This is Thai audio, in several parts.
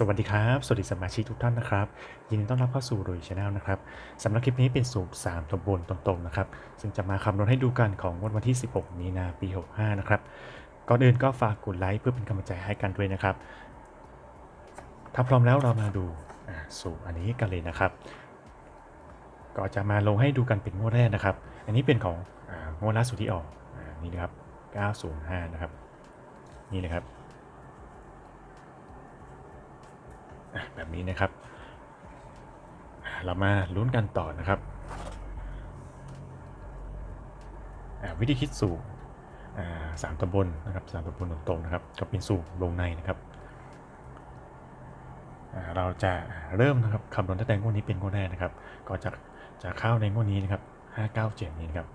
สวัสดีครับ สวัสดีสมาชิกทุกท่านนะครับ ยินดีต้อนรับเข้าสู่โดยชาแนลนะครับสำหรับคลิปนี้เป็นสูตร3ตัวบนตรงๆนะครับ ซึ่งจะมาคำนวณให้ดูกันของงวดวันที่ 16 มีนาปี 65 นะครับ ก่อนอื่นก็ฝากกดไลค์เพื่อเป็นกำลังใจให้กันด้วยนะครับ ถ้าพร้อมแล้วเรามาดูอ่าสูตรอันนี้กันเลยนะครับ ก็จะมาลงให้ดูกันเป็นงวดแรกนะครับ อันนี้เป็นของงวดล่าสุดที่ออกอนี่นะครับ 905 นะครับ นี่เลยครับ อะ แบบนี้นะครับ เรามาลุ้นกันต่อนะครับวิธีคิดสูตรสามตัวบนนะครับสามตัวบนตรงๆนะครับก็เป็นสูตรลงในนะครับเราจะเริ่มนะครับคำนวณตั้งแต่งวดนี้เป็นงวดแรกนะครับ ก็จะจะเข้าในงวดนี้นะครับ597 นี้นะครับ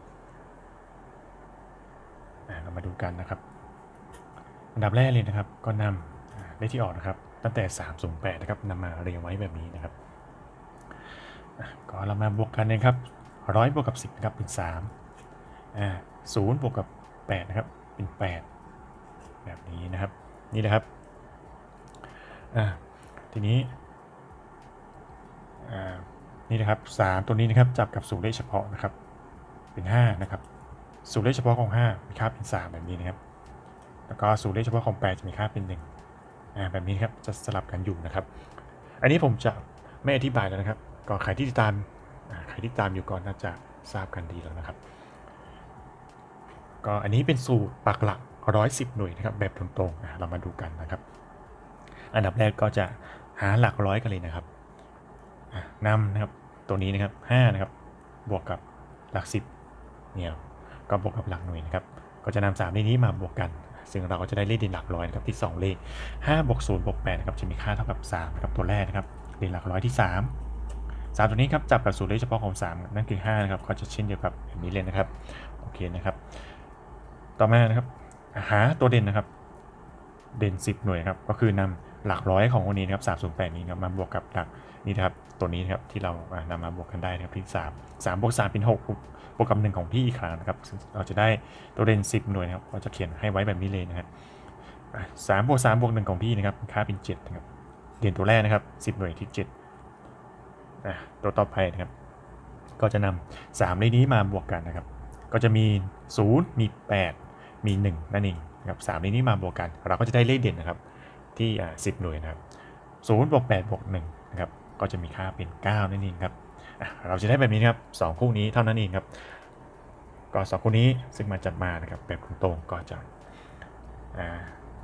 เรามาดูกันนะครับ อันดับแรกเลยนะครับ ก็นำอ่าเลขที่ออกนะครับ ตั้งแต่ 308 นะครับนำมาเรียงไว้แบบนี้นะครับก็เรามาบวกกันนะครับร้อยบวกกับ 10นะครับเป็น3อ่าศูนย์บวกกับ 8 นะครับ เป็น 8 แบบนี้นะครับ นี่นะครับอ่าทีนี้อ่านี่นะครับ 3 ตัวนี้นะครับจับกับสูตรเลขเฉพาะนะครับ เป็น 5 นะครับ สูตรเลขเฉพาะของ 5 มีค่าเป็น 3 แบบนี้นะครับ แล้วก็สูตรเลขเฉพาะของ 8 จะมีค่าเป็น1อ่า แบบนี้ครับจะสลับกันอยู่นะครับ อันนี้ผมจะไม่อธิบายแล้วนะครับก็ใครที่ติดตามใครที่ตามอยู่ก่อนน่าจะทราบกันดีแล้วนะครับ ก็อันนี้เป็นสูตรปักหลัก 110 หน่วยนะครับ แบบตรงๆเรามาดูกันนะครับ อันดับแรกก็จะหาหลักร้อยกันเลยนะครับนำนะครับตัวนี้นะครับ5นะครับบวกกับหลัก 10เนี่ยก็บวกกับหลักหน่วยนะครับ ก็จะนำสามเลขนี้มาบวกกัน ซึ่งเราก็จะได้เลขเด่นหลักร้อยนะครับที่ 2 เลข5บวก0บวก8นะครับจะมีค่าเท่ากับ3นะครับตัวแรกนะครับเด่นหลักร้อยที่ 3 3 ตัวนี้ครับจับกับสูตรเลขเฉพาะของ 3 นั่นคือ5นะครับก็จะเช่นเดียวกับแบบนี้เลยนะครับโอเคนะครับ ต่อมานะครับหาตัวเด่นนะครับ เด่น 10 หน่วยครับก็คือนำหลักร้อยของคนนี้นะครับ308นี้ครับมาบวกกับหลักนี่นะครับตัวนี้นะครับที่เราอ่านำมาบวกกันได้นะครับที่3 3บวก3เป็น6 บวกกับ1ของพี่อีกครั้งนะครับเราจะได้ตัวเด่น10 หน่วยนะครับเราจะเขียนให้ไว้แบบนี้เลยนะครับอะ3บวก3บวก1ของพี่นะครับค่าเป็น7นะครับเด่นตัวแรกนะครับ 10 หน่วยที่7อะตัวต่อไปนะครับ ก็จะนำ3เลขนี้มาบวกกันนะครับ ก็จะมี 0 มี 8 มี 1 นั่นเองนะครับสามเลขนี้มาบวกกัน เราก็จะได้เลขเด่นนะครับ ที่อ่า10หน่วยนะครับ0บวก8บวก1นะครับ ก็จะมีค่าเป็น 9 นั่นเองครับ เราจะได้แบบนี้ครับสองคู่นี้เท่านั้นเองครับ ก็สองคู่นี้ซึ่งมาจับมานะครับแบบตรงๆก็จะ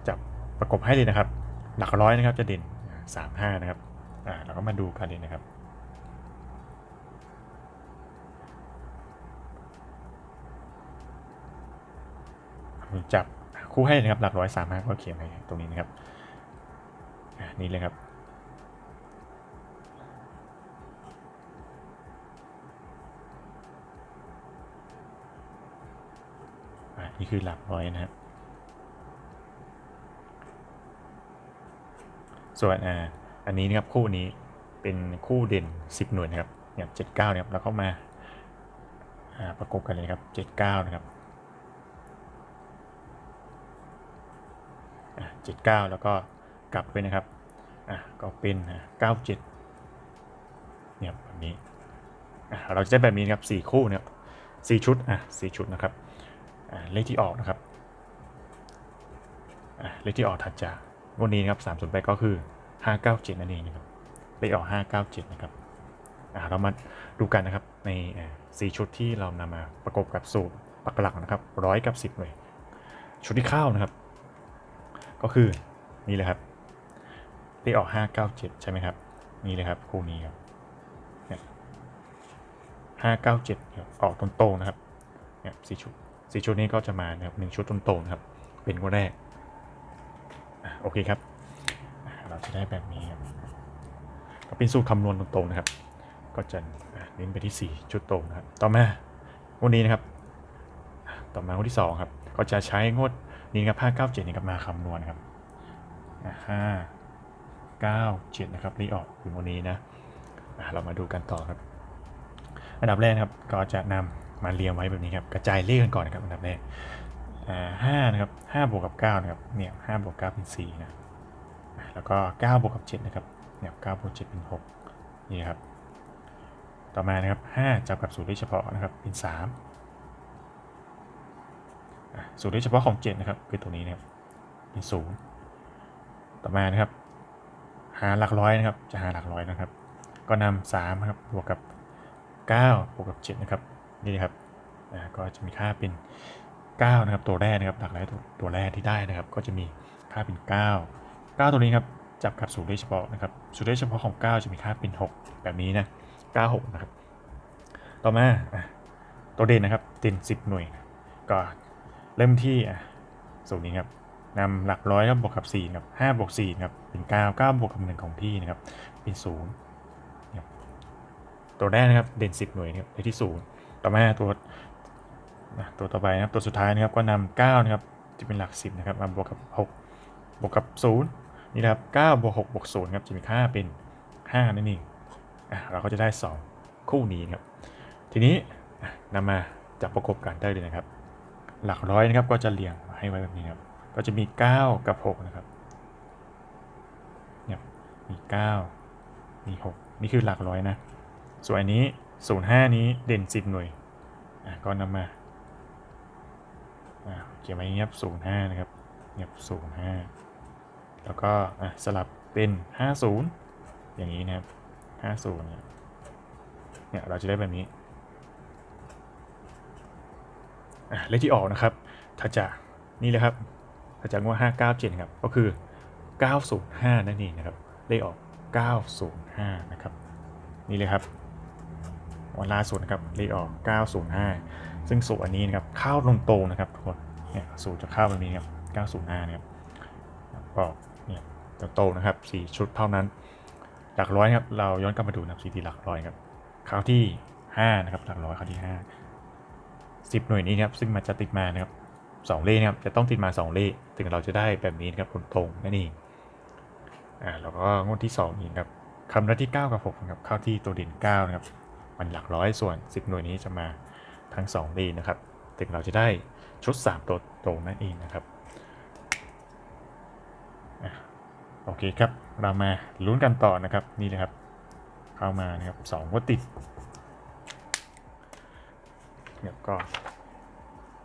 จับประกบให้เลยนะครับ หลักร้อยนะครับจะเด่นสามห้านะครับอ่าเราก็มาดูกันเลยนะครับจับคู่ให้นะครับหลักร้อยสามห้าก็เขียนให้ตรงนี้นะครับนี่เลยครับ นี่คือหลักร้อยนะครับ ส่วนอ่าอันนี้นะครับคู่นี้เป็นคู่เด่น 10 หน่วยนะครับเนี่ยเจ็ดเก้านะครับแล้วเข้ามาอ่าประกบกันเลยครับเจ็ดเก้านะครับเจ็ดเก้าแล้วก็กลับไปนะครับอะก็เป็นเก้าเจ็ดเนี่ยแบบนี้อะเราจะได้แบบนี้นะครับสี่คู่นะครับสี่ชุดอะสี่ชุดนะครับ เลขที่ออกนะครับเลขที่ออกถัดจากงวันนี้นะครับสามส่วนไปก็คือห้าเก้าเจ็ดนั่นเองนะครับเลขออกห้าเก้าเจ็ดนะครับอะเรามาดูกันนะครับในอะสี่ชุดที่เรานำมาประกบกับสูตรปักหลักนะครับร้อยกับสิบหน่วยชุดที่เข้านะครับ ก็คือนี่เลยครับเลขออก 597 ใช่ไหมครับนี่เลยครับคู่นี้ครับเนี่ย597ครับออกต้นโตๆนะครับเนี่ยสี่ชุด สี่ชุดนี้ก็จะมานะครับหนึ่งชุดต้นโตๆนะครับ เป็นคนแรกโอเคครับ เราจะได้แบบนี้ครับก็เป็นสูตรคำนวณตรงๆนะครับ ก็จะเน้นไปที่ 4 ชุดตรงนะครับ ต่อมาวันนี้นะครับ ต่อมาวันที่ 2 ครับ ก็จะใช้งวดนี่ครับ5 9 7นี่ครับมาคำนวณครับห้าเก้าเจ็ดนะครับรีออกถึงวันนี้นะเรามาดูกันต่อครับ อันดับแรกครับก็จะนำ มาเรียงไว้แบบนี้ครับ กระจายเลขกันก่อนนะครับอันดับแรกห้านะครับห้าบวกกับเก้านะครับ เนี่ยห้าบวกเก้าเป็นสี่นะ แล้วก็9บวกกับ7นะครับ เนี่ย9บวก7เป็น6นี่ครับ ต่อมานะครับ5จับกับสูตรเลขเฉพาะนะครับ เป็น3อะสูตรเลขเฉพาะของ7นะครับ คือตัวนี้นะครับ เป็น0ต่อมานะครับ หาหลักร้อยนะครับ จะหาหลักร้อยนะครับ ก็นำ3นะครับ บวกกับ9บวกกับ7นะครับ นี่นะครับก็จะมีค่าเป็น 9 นะครับ ตัวแรกนะครับหลักร้อยตัวแรกที่ได้นะครับ ก็จะมีค่าเป็น 9 9 ตัวนี้ครับจับกับสูตรเลขเฉพาะนะครับสูตรเลขเฉพาะของ 9 จะมีค่าเป็น 6 แบบนี้นะ96 นะครับ ต่อมาตัวเด่นนะครับเด่น 10 หน่วย ก็เริ่มที่อะสูตรนี้ครับนำหลักร้อยครับบวกกับ4ครับ5บวก4ครับเป็น 9 9 บวกกับ1ของที่นะครับเป็น0นะครับตัวแรกนะครับเด่น 10 หน่วยนะครับได้ที่ 0 ต่อมาตัวตัวต่อไปนะครับตัวสุดท้ายนะครับก็นำ9นะครับจะเป็นหลัก 10นะครับมาบวกกับ 6 บวกกับ 0 นี่นะครับ9บวก6บวก0ครับจะมีค่าเป็น 5 นั่นเองเราก็จะได้ 2 คู่นี้นะครับทีนี้อะนำมาจับประกบกันได้เลยนะครับ หลักร้อยนะครับก็จะเรียงมาให้ไว้แบบนี้ครับก็จะมี 9 กับ 6 นะครับเนี่ยมี 9 มี 6 นี่คือหลักร้อยนะ ส่วนอันนี้ 05 นี้เด่น 10 หน่วย อะก็นำมา อะเขียนไว้อย่างนี้ครับ05 นะครับเนี่ย05 แล้วก็อะสลับเป็น 50 อย่างนี้นะครับ 50 เนี่ย เนี่ย เราจะได้แบบนี้ อะเลขที่ออกนะครับถ้าจะนี่เลยครับถ้าจะงวด597 ครับ ก็คือ 905 นั่นเองนะครับ เลขออก 905 นะครับ นี่เลยครับ วันล่าสุดนะครับเลขออก 905 ซึ่งสูตรอันนี้นะครับเข้าตรงๆนะครับทุกคนเนี่ยสูตรจะเข้าแบบนี้ครับ 905 นะครับก็เนี่ยโตๆนะครับ 4 ชุดเท่านั้น หลักร้อยครับเราย้อนกลับมาดูนะครับสีที่หลักร้อยครับเข้าที่ 5 นะครับหลักร้อยเข้าที่ 5 10 หน่วยนี้นะครับซึ่งมันจะติดมานะครับสองเลขนะครับจะต้องติดมา 2 เลขถึงเราจะได้แบบนี้นะครับตรงๆนั่นเองอ่าแล้วก็งวดที่2นี่ครับคำนัที่ 9 กับ6นะครับเข้าที่ตัวเด่น9นะครับ มันหลักร้อยส่วน 10 หน่วยนี้จะมาทั้ง2เลขนะครับถึงเราจะได้ชุด 3 ตัวตรงนั่นเองนะครับโอเคครับ เรามาลุ้นกันต่อนะครับนี่เลยครับ เข้ามานะครับสองงวดติดเนี่ยก็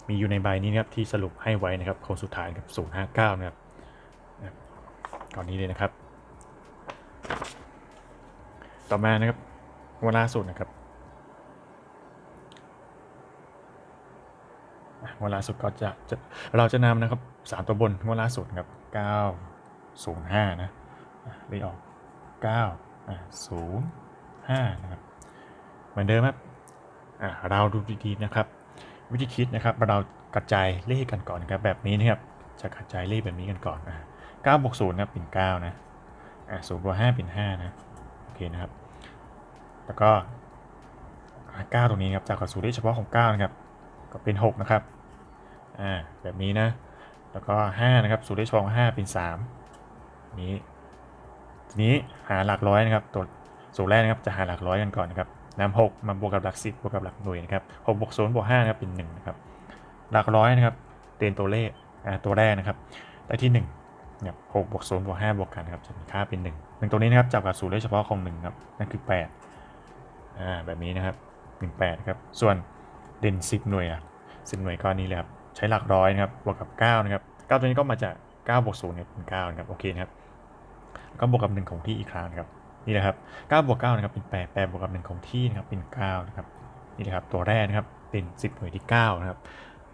มีอยู่ในใบนี้นะครับที่สรุปให้ไว้นะครับโค้งสุดท้ายกับ059นะครับนะครับก่อนนี้เลยนะครับ ต่อมานะครับงวันล่าสุดนะครับ อะงวันล่าสุดก็จะจะเราจะนำนะครับสามตัวบนงวันล่าสุดครับ905นะอะเลขออก9อะ05นะครับเหมือนเดิมครับเราดูดีๆนะครับ วิธีคิดนะครับเรากระจายเลขกันก่อนนะครับแบบนี้นะครับจะกระจายเลขแบบนี้กันก่อนนะ9บวก0นะครับเป็น9นะอะ0บวก5เป็น5นะโอเคนะครับ แล้วก็อะ9ตรงนี้นะครับจากกับสูตรเลขเฉพาะของ9นะครับ ก็เป็น 6 นะครับ อ่า แบบนี้นะ แล้วก็ 5 นะครับสูตรเลขเฉพาะของ5 เป็น 3 นี้ ทีนี้หาหลักร้อยนะครับ ตัวสูตรแรกนะครับจะหาหลักร้อยกันก่อนนะครับนำ6มาบวกกับหลัก 10 บวกกับหลักหน่วยนะครับ6บวก0บวก5นะครับเป็น1นะครับ หลักร้อยนะครับเต็นตัวเลข อ่า ตัวแรกนะครับ ได้ที่1นี่ย6บวก0บวก5บวกกันครับจะมีค่าเป็น1 1ตัวนี้นะครับจับกับสูตรเลขเฉพาะของ1ครับนั่นคือ8อ่าแบบนี้นะครับ18นะครับส่วน เด่น 10 หน่วยอะ10หน่วยก้อนนี้เลยครับ ใช้หลักร้อยนะครับ บวกกับ 9 นะครับ 9 ตัวนี้ก็มาจาก9บวก0เนี่ยเป็น9นะครับ โอเคนะครับ ก็บวกกับ 1 ของที่อีกครั้งนะครับ นี่นะครับ9บวก9นะครับ เป็น 8 8บวกกับ 1 ของที่นะครับ เป็น9นะครับ นี่นะครับ ตัวแรกนะครับ เป็น 10 หน่วยที่9นะครับ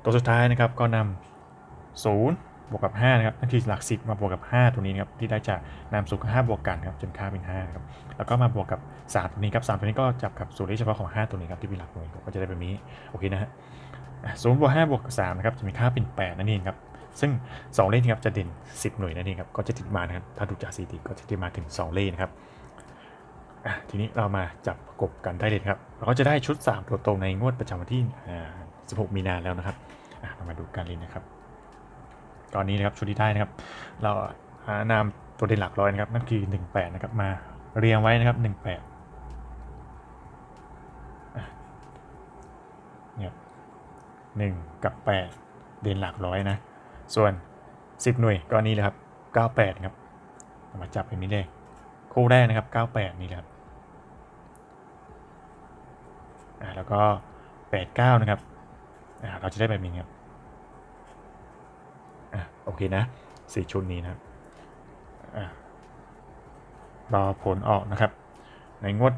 ตัวสุดท้ายนะครับ ก็นำ0 บวกกับ5นะครับนั่นคือหลัก 10 มาบวกกับ 5 ตัวนี้นะครับที่ได้จากนำสูตรกับ5บวกกันครับจนค่าเป็น5ครับแล้วก็มาบวกกับ 3 ตัวนี้ครับ3ตัวนี้ก็จับกับสูตรเฉพาะของ 5 ตัวนี้ครับที่เป็นหลักหน่วยก็จะได้แบบนี้โอเคนะฮะศูนย์บวก5บวกกับ3นะครับจะมีค่าเป็น8นั่นเองครับซึ่ง2เลขครับจะเด่น10หน่วยนั่นเองครับก็จะติดมานะครับถ้าดูจากสถิติก็จะติดมาถึง2เลขนะครับทีนี้เรามาจับประกบกันได้เลยครับเราก็จะได้ชุด3ตัวตรงในงวดประจำวันที่อ่า16มีนาแล้วนะครับเรามาดูกันเลยนะครับ ตอนนี้นะครับชุดที่ได้นะครับ เราหานามตัวเด่นหลักร้อยนะครับนั่นคือ18นะครับมาเรียงไว้นะครับ 18อะเนี่ยหนึ่งกับ 8 เด่นหลักร้อยนะ ส่วน 10 หน่วยก็อันนี้เลยครับ 98 ครับมาจับแบบนี้เลยคู่แรกนะครับ 98 นี่แหละครับอ่าแล้วก็ 89 นะครับอ่าเราจะได้แบบนี้ครับ โอเคนะสี่ชุดนี้นะรออผลออกนะครับ ในงวด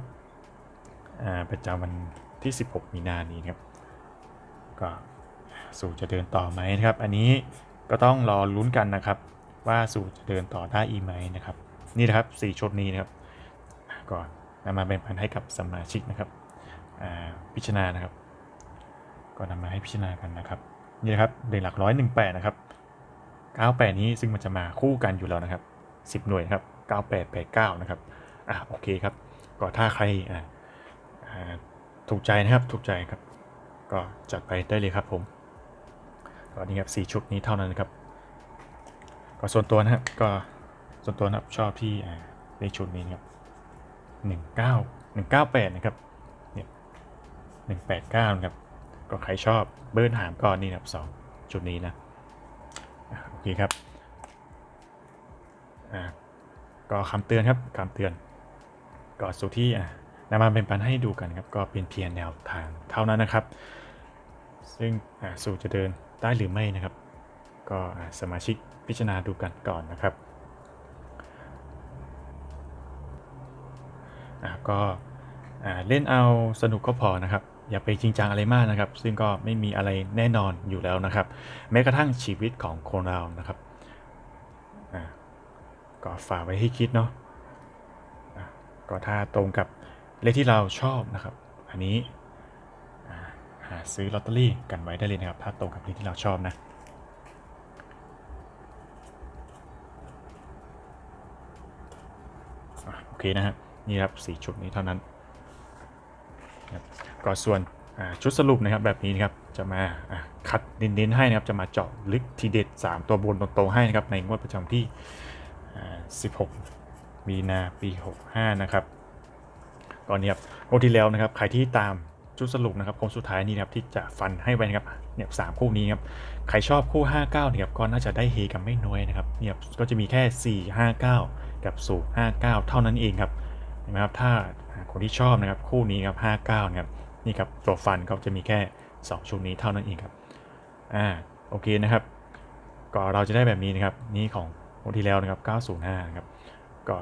ประจำวันที่ 16 มีนานี้นครับ ก็สู่จะเดินต่อไหมนะครับ อันนี้ก็ต้องรอลุ้นกันนะครับ ว่าสู่จะเดินต่อได้อีไหมนะครับ นี่นะครับ4ชุดนี้นะครับก็นำมาแบ่งปันให้กับสมาชิกนะครับพิจารณานะครับ ก็นำมาให้พิจารณากันนะครับ นี่นะครับเด่นหลักร้อยหนึ่งแปดนะครับ 98 นี้ซึ่งมันจะมาคู่กันอยู่แล้วนะครับ 10 หน่วยครับ 98 89 นะครับ อะโอเคครับ ก็ถ้าใครอ่าถูกใจนะครับถูกใจครับ ก็จัดไปได้เลยครับผมก็นี่ครับสี่ชุดนี้เท่านั้นนครับ ก็ส่วนตัวนะครับก็ส่วนตัวนะครับชอบที่อ่าในชุดนี้นครับหนึ่งเก้าหนึ่งเก้าแปดนะครับเนี่ยหนึ่งแปดเก้านะครับ ก็ใครชอบเบิร์นหามก็นี่นะครับสองชุดนี้นะ เคครับอ่าก็คำเตือนครับคำเตือนก็สู่ที่อ่านำมาเป็นปันให้ดูกันครับ ก็เป็นเพียงแนวทางเท่านั้นนะครับ ซึ่งสู่จะเดินได้หรือไม่นะครับ ก็สมาชิกพิจารณาดูกันก่อนนะครับก็เล่นเอาสนุกก็พอนะครับ อย่าไปจริงจังอะไรมากนะครับ ซึ่งก็ไม่มีอะไรแน่นอนอยู่แล้วนะครับ แม้กระทั่งชีวิตของคนเรานะครับก็ฝากไว้ให้คิดเนาะะก็ถ้าตรงกับเลขที่เราชอบนะครับ อันนี้หาซื้อลอตเตอรี่กันไว้ได้เลยนะครับ ถ้าตรงกับเลขที่เราชอบนะโอเคนะฮะนี่ครับสี่ชุดนี้เท่านั้น ก็ส่วนชุดสรุปนะครับแบบนี้นะครับจะมาะคัดเน้นๆให้นะครับจะมาเจาะลึกทีเด็ด 3 ตัวบนตรงๆให้นะครับในงวดประจำที่ 16 มีนาปี 65 นะครับก่อนนี้ครับงวดที่แล้วนะครับใครที่ตามชุดสรุปนะครับโค้งสุดท้ายนี้นะครับที่จะฟันให้ไว้นะครับเนี่ยสามคู่นี้ครับใครชอบคู่ 59เนี่ยครับก็น่าจะได้เฮกันไม่น้อยนะครับเนี่ยก็จะมีแค่ 4 59 กับสู59 เท่านั้นเองครับ นไหมครับถ้าคนที่ชอบนะครับคู่นี้ครับ59นะครับนี่ครับตัวฟันก็จะมีแค่ 2 ชุดนี้เท่านั้นเองครับอ่าโอเคนะครับก็เราจะได้แบบนี้นะครับนี่ของวันที่แล้วนะครับ905นะครับก็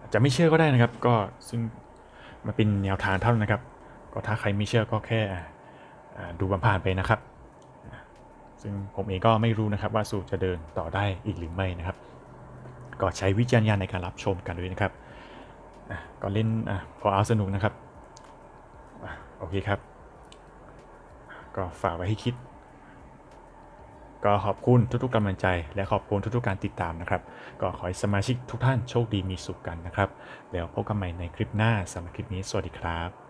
อาจจะไม่เชื่อก็ได้นะครับ ก็ซึ่งมาเป็นแนวทางเท่านั้นนะครับ ก็ถ้าใครไม่เชื่อก็แค่ดูผ่านๆไปนะครับ ซึ่งผมเองก็ไม่รู้นะครับว่าสูตรจะเดินต่อได้อีกหรือไม่นะครับ ก็ใช้วิจารณญาณในการรับชมกันด้วยนะครับอะก็เล่นอะพอเอาสนุกนะครับอโอเคครับ ก็ฝากไว้ให้คิด ก็ขอบคุณทุกๆกำลังใจ และขอบคุณทุกๆการติดตามนะครับ ก็ขอให้สมาชิกทุกท่านโชคดีมีสุขกันนะครับ แล้วพบกันใหม่ในคลิปหน้าสำหรับคลิปนี้สวัสดีครับ